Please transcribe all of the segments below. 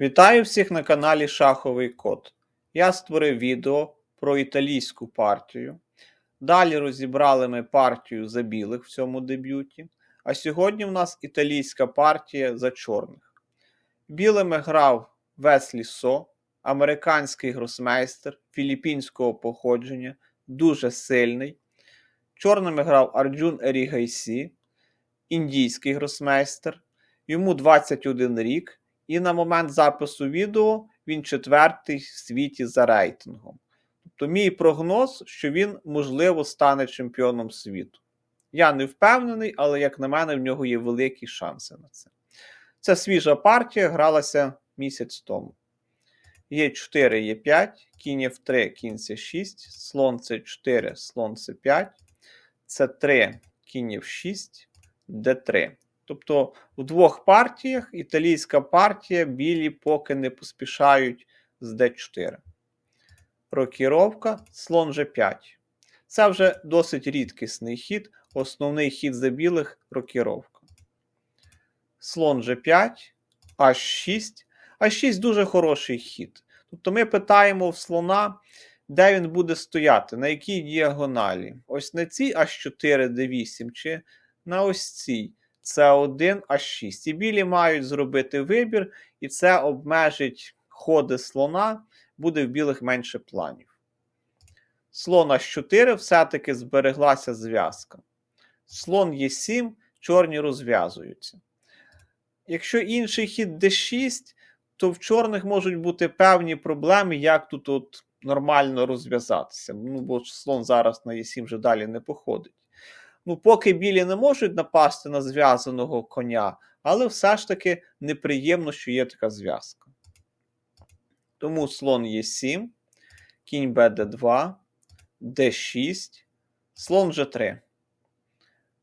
Вітаю всіх на каналі Шаховий Код. Я створив відео про італійську партію. Далі розібрали ми партію за білих в цьому дебюті. А сьогодні в нас італійська партія за чорних. Білими грав Веслі Со, американський гросмейстер філіппінського походження, дуже сильний. Чорними грав Арджун Ерігайсі, індійський гросмейстер. Йому 21 рік. І на момент запису відео він четвертий в світі за рейтингом. Тобто, мій прогноз, що він, можливо, стане чемпіоном світу. Я не впевнений, але, як на мене, в нього є великі шанси на це. Це свіжа партія, гралася місяць тому. Є 4, є 5, кінь F3, кінь С6, слон С4, слон С5, С3, кінь F6, Д3. Тобто у двох партіях італійська партія білі поки не поспішають з d4. Рокіровка, слон G5. Це вже досить рідкісний хід. Основний хід за білих рокіровка. Слон G5, H6. H6 дуже хороший хід. Тобто ми питаємо в слона, де він буде стояти, на якій діагоналі. Ось на цій H4, D8, чи на ось цій С1, H6. І білі мають зробити вибір, і це обмежить ходи слона, буде в білих менше планів. Слон H4 все-таки збереглася зв'язка. Слон Е7, чорні розв'язуються. Якщо інший хід D6, то в чорних можуть бути певні проблеми, як тут от нормально розв'язатися. Ну, бо слон зараз на Е7 вже далі не походить. Ну, поки білі не можуть напасти на зв'язаного коня, але все ж таки неприємно, що є така зв'язка. Тому слон Е7, кінь БД2, Д6, слон G3.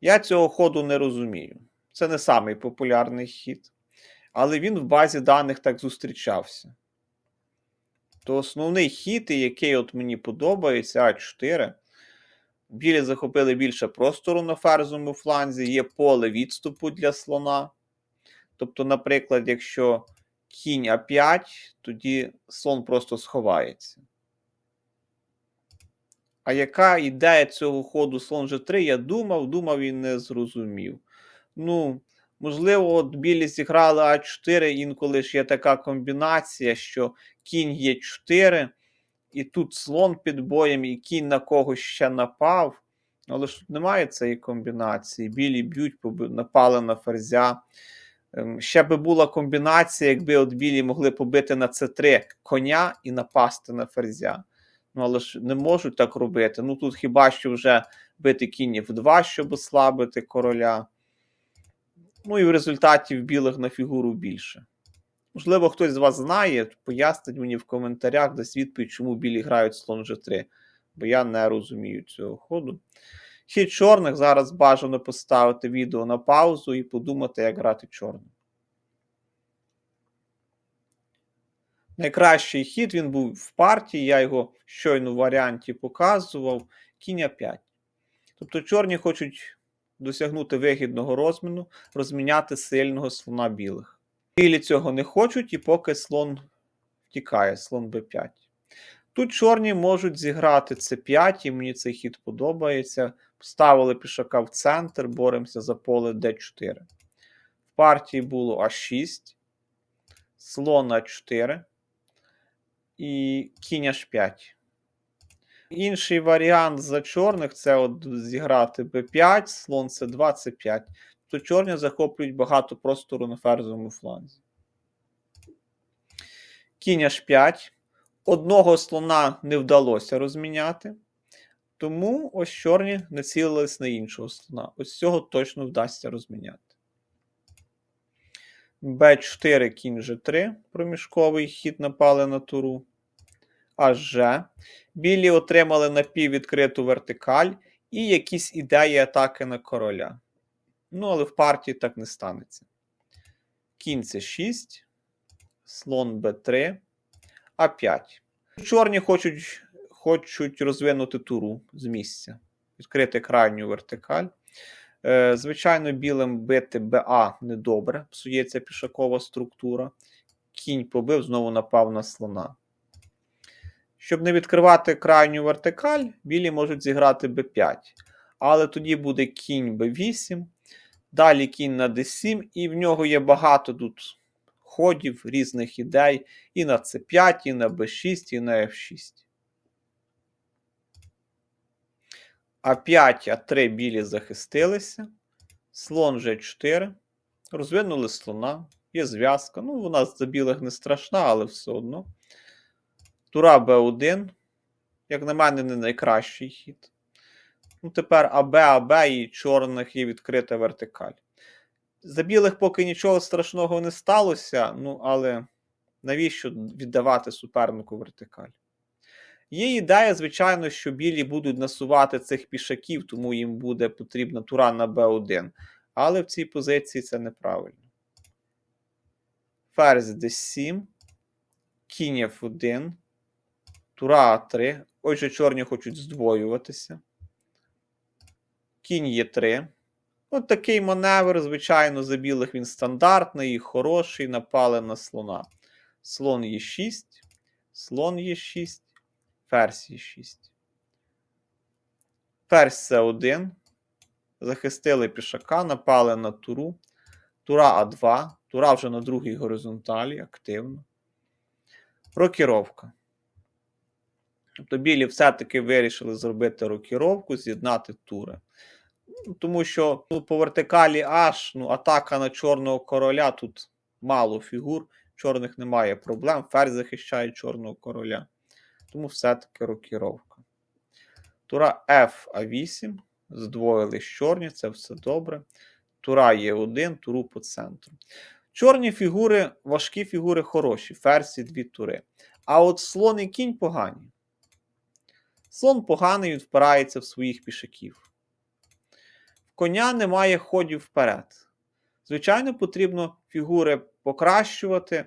Я цього ходу не розумію. Це не самий популярний хід. Але він в базі даних так зустрічався. То основний хід, який от мені подобається, А4. Білі захопили більше простору на ферзовому фланзі, є поле відступу для слона. Тобто, наприклад, якщо кінь А5, тоді слон просто сховається. А яка ідея цього ходу слон G3, я думав, думав і не зрозумів. Ну, можливо, от білі зіграли А4, інколи ж є така комбінація, що кінь є 4 і тут слон під боєм, і кінь на когось ще напав. Але ж тут немає цієї комбінації. Білі б'ють, напали на ферзя. Ем, ще би була комбінація, якби от білі могли побити на С3 коня і напасти на ферзя. Ну, але ж не можуть так робити. Ну тут хіба що вже бити кінь в 2, щоб ослабити короля. Ну і в результаті в білих на фігуру більше. Можливо, хтось з вас знає, пояснить мені в коментарях, дасть відповідь, чому білі грають слон G3, бо я не розумію цього ходу. Хід чорних зараз бажано поставити відео на паузу і подумати, як грати чорним. Найкращий хід він був в партії, я його щойно в варіанті показував. Кінь 5. Тобто чорні хочуть досягнути вигідного розміну, розміняти сильного слона білих. Білі цього не хочуть, і поки слон втікає, слон b5. Тут чорні можуть зіграти c5, і мені цей хід подобається. Поставили пішака в центр, боремося за поле d4. В партії було А6, слон А4 і кінь H5. Інший варіант за чорних це от зіграти b5, слон c2, c5 то чорні захоплюють багато простору на ферзовому фланзі. Кінь H5. Одного слона не вдалося розміняти. Тому ось чорні націлились на іншого слона. Ось цього точно вдасться розміняти. Б4 кінь G3, проміжковий хід напали на туру. Аж. Білі отримали напіввідкриту вертикаль і якісь ідеї атаки на короля. Ну, але в партії так не станеться. Кінь це 6, слон Б3, А5. Чорні хочуть хочуть розвинути туру з місця, відкрити крайню вертикаль. Е, Звичайно, білим бити БА недобре, псується пішакова структура. Кінь побив, знову напав на слона. Щоб не відкривати крайню вертикаль, білі можуть зіграти b5. Але тоді буде кінь b8, далі кінь на d7, і в нього є багато тут ходів, різних ідей. І на c5, і на b6, і на f6. А5, А3 білі захистилися. Слон G4. Розвинули слона. Є зв'язка. Ну, вона за білих не страшна, але все одно. Тура Б1. Як на мене, не найкращий хід. Ну, тепер АБ, АБ і чорних є відкрита вертикаль. За білих поки нічого страшного не сталося, ну, але навіщо віддавати супернику вертикаль? Є ідея, звичайно, що білі будуть насувати цих пішаків, тому їм буде потрібна тура на Б1. Але в цій позиції це неправильно. Ферзь d7, кінь F1, тура А3. Отже, чорні хочуть здвоюватися. Кінь Е3. От такий маневр, звичайно, за білих він стандартний і хороший. Напали на слона. Слон Е6, слон Е6, ферзь Е6. Ферзь С1. Захистили пішака, напали на туру. Тура А2. Тура вже на другій горизонталі, активно. Рокіровка. Тобто білі все-таки вирішили зробити рокіровку, з'єднати тури. Ну, Тому що ну, по вертикалі аж ну, атака на чорного короля тут мало фігур, чорних немає проблем. Ферзь захищає чорного короля. Тому все-таки рокіровка. Тура F А8. Здвоїлись чорні, це все добре. Тура є 1 туру по центру. Чорні фігури, важкі фігури хороші, ферзі дві тури. А от слон і кінь погані. Слон поганий він впирається в своїх пішаків. В коня немає ходів вперед. Звичайно, потрібно фігури покращувати.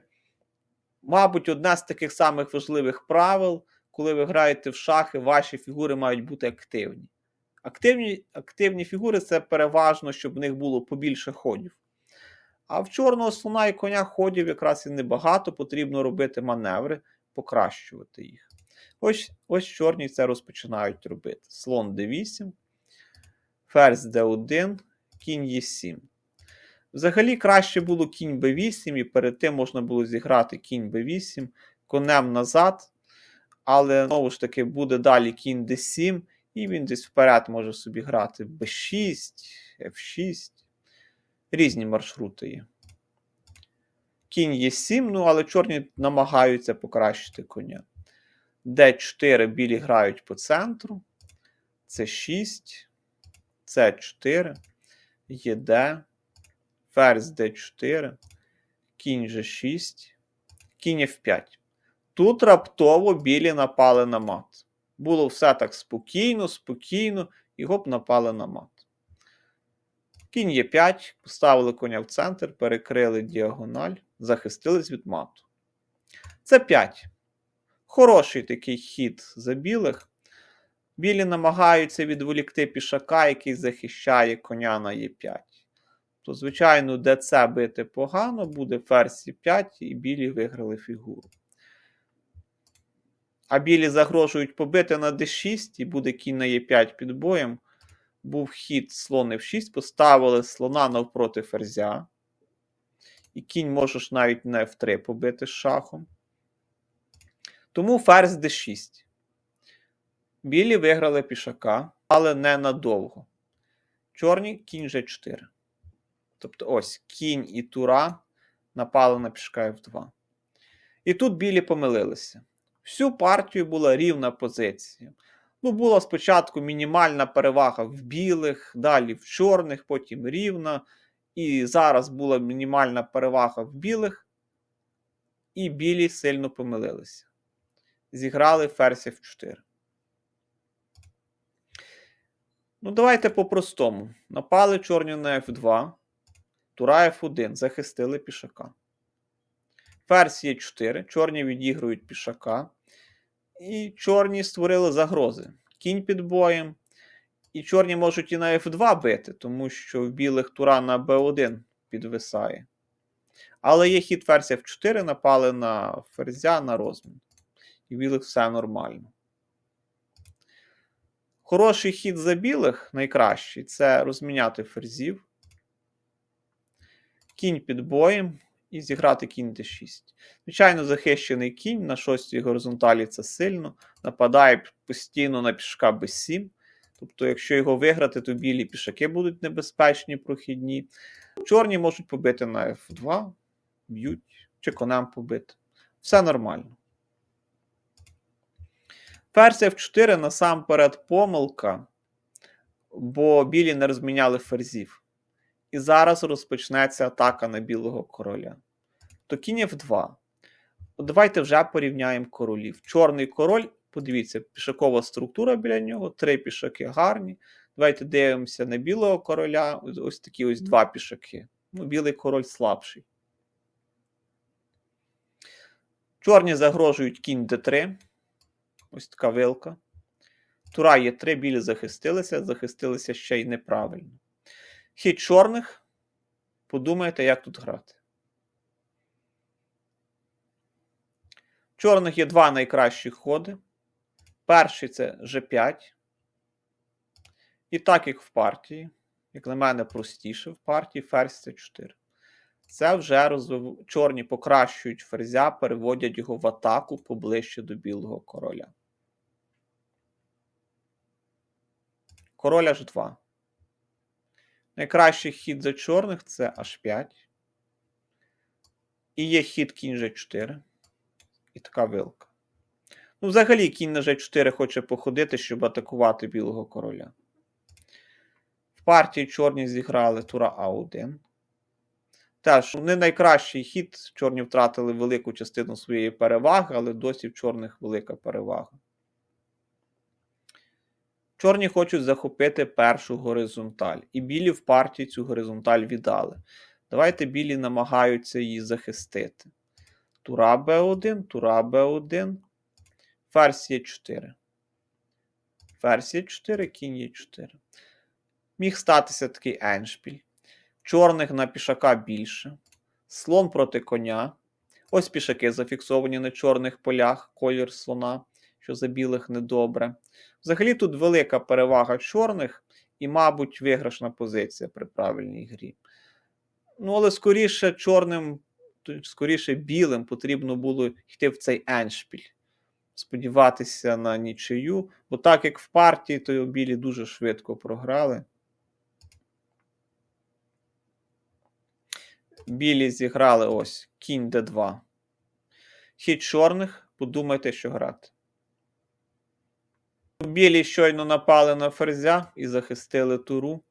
Мабуть, одне з таких самих важливих правил, коли ви граєте в шахи, ваші фігури мають бути активні. Активні активні фігури це переважно, щоб в них було побільше ходів. А в чорного слона і коня ходів якраз і небагато, потрібно робити маневри, покращувати їх. Ось ось чорні це розпочинають робити. Слон d8, ферзь d1, кінь e7. Взагалі краще було кінь b8, і перед тим можна було зіграти кінь b8, конем назад. Але знову ж таки буде далі кінь d7. І він десь вперед може собі грати b6, f6. Різні маршрути є. Кінь є 7, ну але чорні намагаються покращити коня. D4 білі грають по центру. c6, c4, єд, ферзь d4, кінь g6, кінь f5. Тут раптово білі напали на мат. Було все так спокійно, спокійно, і гоп напали на мат. Кінь є 5, поставили коня в центр, перекрили діагональ, захистились від мату. Це 5. Хороший такий хід за білих. Білі намагаються відволікти пішака, який захищає коня на Е5. То, звичайно, ДЦ бити погано, буде ферзь Е5, і білі виграли фігуру. А білі загрожують побити на d6, і буде кінь на Е5 під боєм. Був хід слон F6, поставили слона навпроти ферзя. І кінь можеш навіть на F3 побити шахом. Тому ферзь d6. Білі виграли пішака, але не надовго. Чорні кінь G4. Тобто ось кінь і тура напали на пішка F2. І тут білі помилилися. Всю партію була рівна позиція. Ну, була спочатку мінімальна перевага в білих, далі в чорних, потім рівна. І зараз була мінімальна перевага в білих, і білі сильно помилилися. Зіграли ферзь F4. Ну, давайте по-простому. Напали чорні на F2, тура F1, захистили пішака. Ферзь є 4, чорні відігрують пішака. І чорні створили загрози. Кінь під боєм. І чорні можуть і на F2 бити, тому що в білих тура на B1 підвисає. Але є хід ферзя F4, напали на ферзя на розмін. І в білих все нормально. Хороший хід за білих, найкращий, це розміняти ферзів. Кінь під боєм і зіграти кінь d6. Звичайно, захищений кінь на шостій горизонталі це сильно. Нападає постійно на пішка b7. Тобто, якщо його виграти, то білі пішаки будуть небезпечні, прохідні. Чорні можуть побити на F2, б'ють, чи конем побити. Все нормально. Ферзь F4 насамперед помилка, бо білі не розміняли ферзів. І зараз розпочнеться атака на білого короля. То кінь F2. Давайте вже порівняємо королів. Чорний король, подивіться, пішакова структура біля нього, три пішаки гарні. Давайте дивимося на білого короля. Ось, такі ось два пішаки. Ну, білий король слабший. Чорні загрожують кінь d3. Ось така вилка. Тура є 3, білі захистилися, захистилися ще й неправильно. Хід чорних. Подумайте, як тут грати. Чорних є два найкращі ходи. Перший це G5. І так, як в партії, як на мене, простіше в партії, ферзь C4. Це вже розвив... чорні покращують ферзя, переводять його в атаку поближче до білого короля. Король H2. Найкращий хід за чорних це H5. І є хід кінь G4. І така вилка. Ну, взагалі, кінь на G4 хоче походити, щоб атакувати білого короля. В партії чорні зіграли тура А1. Теж не найкращий хід. Чорні втратили велику частину своєї переваги, але досі в чорних велика перевага. Чорні хочуть захопити першу горизонталь. І білі в партії цю горизонталь віддали. Давайте білі намагаються її захистити. Тура Б1, тура Б1, ферзь Е4. Ферзь Е4, кінь Е4. Міг статися такий еншпіль. Чорних на пішака більше. Слон проти коня. Ось пішаки зафіксовані на чорних полях, колір слона, що за білих недобре. Взагалі тут велика перевага чорних і, мабуть, виграшна позиція при правильній грі. Ну, але скоріше чорним, скоріше білим потрібно було йти в цей еншпіль. Сподіватися на нічию. Бо так як в партії, то білі дуже швидко програли. Білі зіграли ось кінь d2. Хід чорних, подумайте, що грати. Білі щойно напали на ферзя і захистили туру,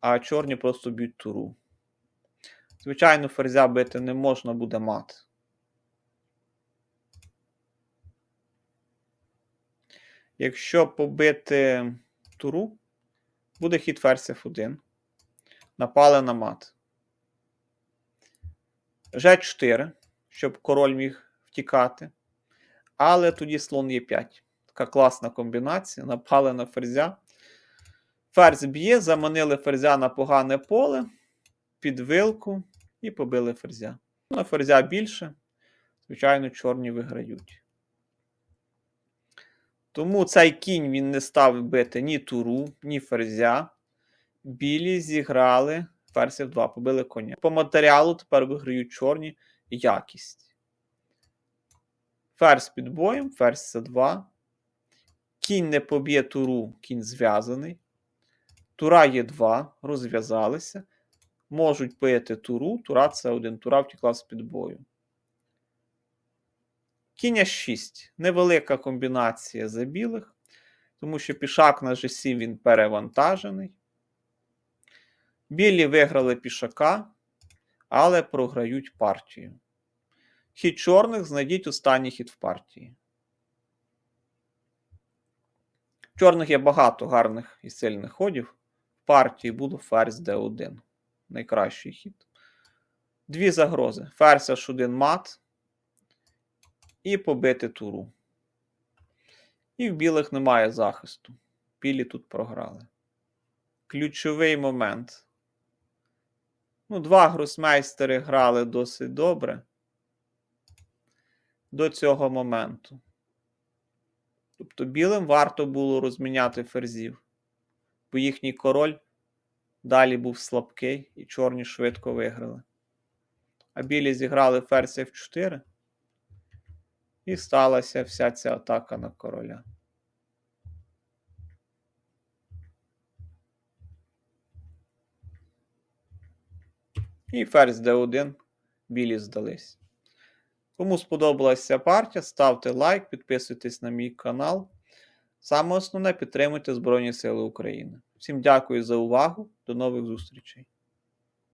а чорні просто б'ють туру. Звичайно, ферзя бити не можна буде мати. Якщо побити туру, буде хід ферзь F1. Напали на мат. G4, щоб король міг втікати. Але тоді слон Е5. Така класна комбінація. Напали на ферзя. Ферзь б'є, заманили ферзя на погане поле, під вилку і побили ферзя. На ферзя більше. Звичайно, чорні виграють. Тому цей кінь він не став бити ні туру, ні ферзя. Білі зіграли ферзь F2, побили коня. По матеріалу тепер виграють чорні якість. Ферзь під боєм, ферзь С2. Кінь не поб'є туру, кінь зв'язаний. Тура є 2, розв'язалися. Можуть бити туру, тура це 1 тура втекла з під бою. Кінь 6. Невелика комбінація за білих, тому що пішак на G7 він перевантажений. Білі виграли пішака, але програють партію. Хід чорних знайдіть останній хід в партії. В чорних є багато гарних і сильних ходів. В партії було ферзь d1. Найкращий хід. Дві загрози. Ферзь h1 мат. І побити туру. І в білих немає захисту. Білі тут програли. Ключовий момент. Ну, два гросмейстери грали досить добре до цього моменту. Тобто білим варто було розміняти ферзів, бо їхній король далі був слабкий і чорні швидко виграли. А білі зіграли ферзь F4. І сталася вся ця атака на короля. І ферзь d1, білі здались. Кому сподобалася ця партія, ставте лайк, підписуйтесь на мій канал. Саме основне підтримуйте Збройні Сили України. Всім дякую за увагу. До нових зустрічей!